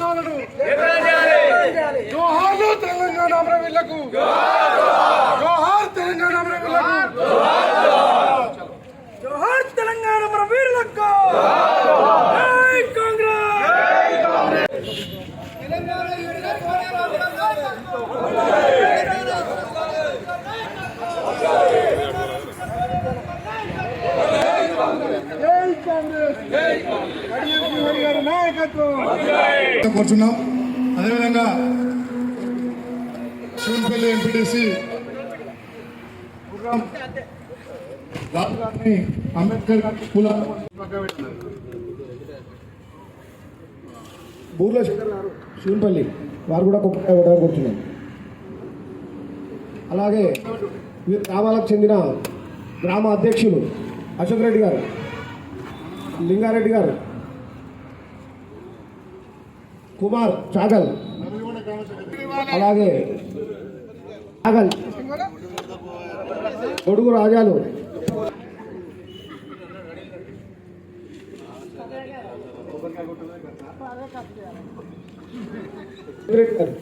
ప్రభుత్వాలను జోహార్లు తెలంగాణ అమరవీళ్ళకు జోహార్ తెలంగాణ అమరవీళ్ళకు జోహార్ తెలంగాణ అమరవీరులకు. కూర్చున్నాం. అదేవిధంగా శివన్పల్లి ఎంపీటీసీ రాజు అంబేద్కర్ స్కూల్ బూర్ల గారు శివన్పల్లి వారు కూడా కొబ్బరికాయ కూర్చున్నారు అలాగే గ్రామాలకు చెందిన గ్రామ అధ్యక్షులు అశోక్ రెడ్డి గారు. లింగారెడ్డి గారు కుమార్ చాగల్ అలాగే చాగల్ కొడుకు రాజాలు రెడ్డి గారు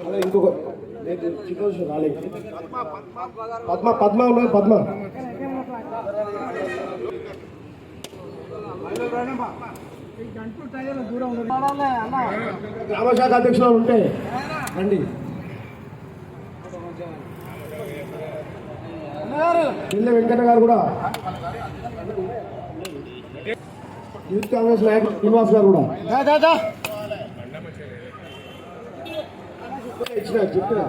అలా ఇంకొక లేదు, చిన్నోజు రాలేదు పద్మ పద్మ ఉన్నది పద్మ గ్రామశాఖ అధ్యక్షులు ఉంటే రండి. పిల్ల వెంకట గారు కూడా. యూత్ కాంగ్రెస్ నాయకులు శ్రీనివాస్ గారు కూడా. ఇచ్చిన చెప్పిన.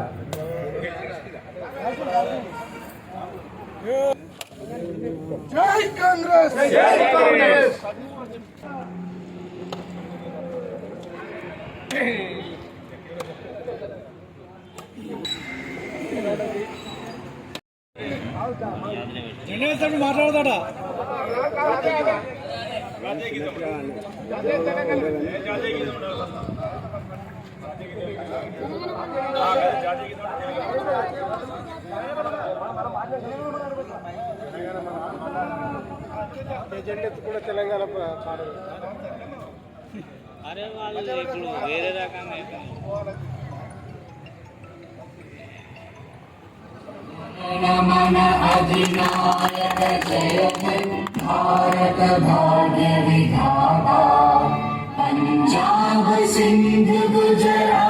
జై కాంగ్రెస్! జై కాంగ్రెస్! మాట్లాడతాడా? జెండెత్తు కూడా తెలంగాణ పాడదు అరే వాళ్ళు ఇప్పుడు వేరే రకంగా నమన అధినాయక జయమన్ భారత భాగ్య విధాత పంజాబ్ సింధు గుజరాత్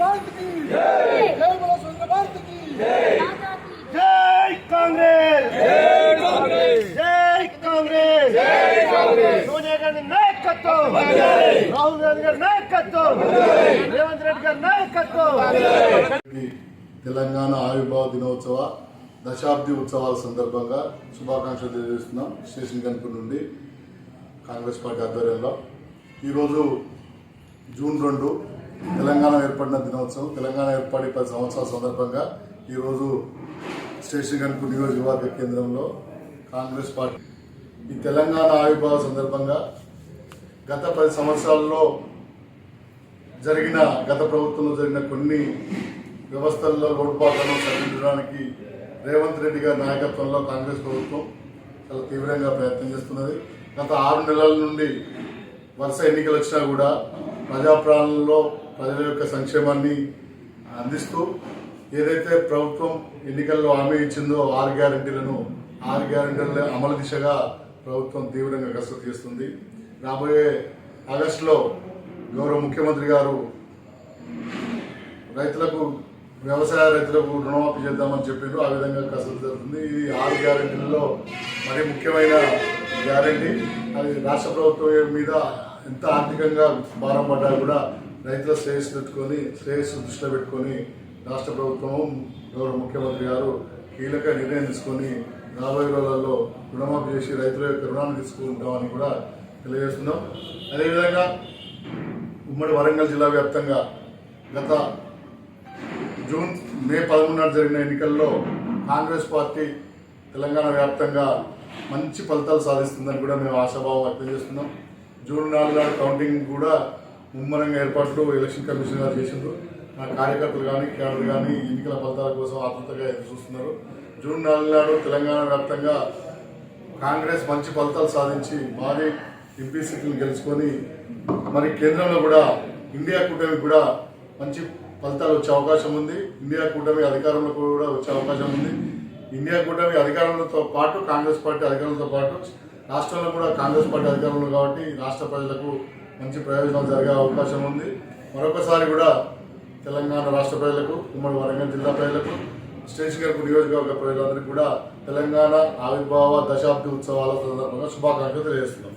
భారత్కి జై! జై బల స్వతంత్ర భారత్కి జై! కాంగ్రెస్! జై కాంగ్రెస్! జై కాంగ్రెస్! జై కాంగ్రెస్! సోనియా గాంధీ నాయకత్వం! రాహుల్ గాంధీ గారి నాయకత్వం! రేవంత్ రెడ్డి గారి నాయకత్వం! తెలంగాణ ఆవిర్భావ దినోత్సవ దశాబ్ది ఉత్సవాల సందర్భంగా శుభాకాంక్షలు తెలియజేస్తున్నాం స్టేషన్ కనుక నుండి కాంగ్రెస్ పార్టీ ఆధ్వర్యంలో. ఈరోజు జూన్ రెండు తెలంగాణ ఏర్పడిన దినోత్సవం తెలంగాణ ఏర్పడి పది సంవత్సరాల సందర్భంగా ఈరోజు స్టేషన్ గణపు నియోజకవర్గ కేంద్రంలో కాంగ్రెస్ పార్టీ ఈ తెలంగాణ ఆవిర్భావ సందర్భంగా గత పది సంవత్సరాల్లో జరిగిన గత ప్రభుత్వంలో జరిగిన కొన్ని వ్యవస్థల్లో లోటుపాట్లను సరిదిద్దడానికి రేవంత్ రెడ్డి గారి నాయకత్వంలో కాంగ్రెస్ ప్రభుత్వం చాలా తీవ్రంగా ప్రయత్నం చేస్తున్నది. గత ఆరు నెలల నుండి వరుస ఎన్నికలు వచ్చినా కూడా ప్రజాప్రాణంలో ప్రజల యొక్క సంక్షేమాన్ని అందిస్తూ ఏదైతే ప్రభుత్వం ఎన్నికల్లో హామీ ఇచ్చిందో ఆరు గ్యారంటీలను ఆరు గ్యారంటీల అమలు దిశగా ప్రభుత్వం తీవ్రంగా కసరత్తు చేస్తుంది. రాబోయే ఆగస్టులో గౌరవ ముఖ్యమంత్రి గారు రైతులకు వ్యవసాయ రైతులకు రుణమాఫీ చేద్దామని చెప్పారు. ఆ విధంగా కసరత్తు జరుగుతుంది. ఇది ఆరు గ్యారెంటీలలో మరి ముఖ్యమైన గ్యారెంటీ అది రాష్ట్ర ప్రభుత్వం మీద ఎంత ఆర్థికంగా భారం పడ్డా కూడా రైతుల శ్రేయస్సు పెట్టుకొని శ్రేయస్సు దృష్టిలో పెట్టుకొని రాష్ట్ర ప్రభుత్వం గౌరవ ముఖ్యమంత్రి గారు కీలక నిర్ణయం తీసుకొని రాబోయే రోజుల్లో రుణమాఫీ చేసి రైతుల యొక్క రుణాన్ని తీసుకుంటామని కూడా తెలియజేస్తున్నాం. అదేవిధంగా ఉమ్మడి వరంగల్ జిల్లా వ్యాప్తంగా గత జూన్ మే పదమూడున జరిగిన ఎన్నికల్లో కాంగ్రెస్ పార్టీ తెలంగాణ వ్యాప్తంగా మంచి ఫలితాలు సాధిస్తుందని కూడా మేము ఆశాభావం వ్యక్తం చేస్తున్నాం. జూన్ నాలుగు నాడు కౌంటింగ్ కూడా ముమ్మరంగా ఏర్పాట్లు ఎలక్షన్ కమిషన్ గారు చేసిండ్రు. నా కార్యకర్తలు కానీ క్యాడర్ కానీ ఎన్నికల ఫలితాల కోసం ఆతృతగా ఎదురు చూస్తున్నారు. జూన్ నాలుగు నాడు తెలంగాణ వ్యాప్తంగా కాంగ్రెస్ మంచి ఫలితాలు సాధించి భారీ ఎంపీ సీట్లను గెలుచుకొని మరి కేంద్రంలో కూడా ఇండియా కూటమి కూడా మంచి ఫలితాలు వచ్చే అవకాశం ఉంది. ఇండియా కూటమి అధికారంలో కూడా వచ్చే అవకాశం ఉంది. ఇండియా కూటమి అధికారంతో పాటు కాంగ్రెస్ పార్టీ అధికారంతో పాటు రాష్ట్రంలో కూడా కాంగ్రెస్ పార్టీ అధికారంలో కాబట్టి రాష్ట్ర ప్రజలకు మంచి ప్రయోజనాలు జరిగే అవకాశం ఉంది. మరొకసారి కూడా తెలంగాణ రాష్ట్ర ప్రజలకు ఉమ్మడి వరంగల్ జిల్లా ప్రజలకు స్టేషన్ గారి నియోజకవర్గ ప్రజలందరికీ కూడా తెలంగాణ ఆవిర్భావ దశాబ్ది ఉత్సవాల సందర్భంగా శుభాకాంక్షలు తెలియజేస్తున్నాం.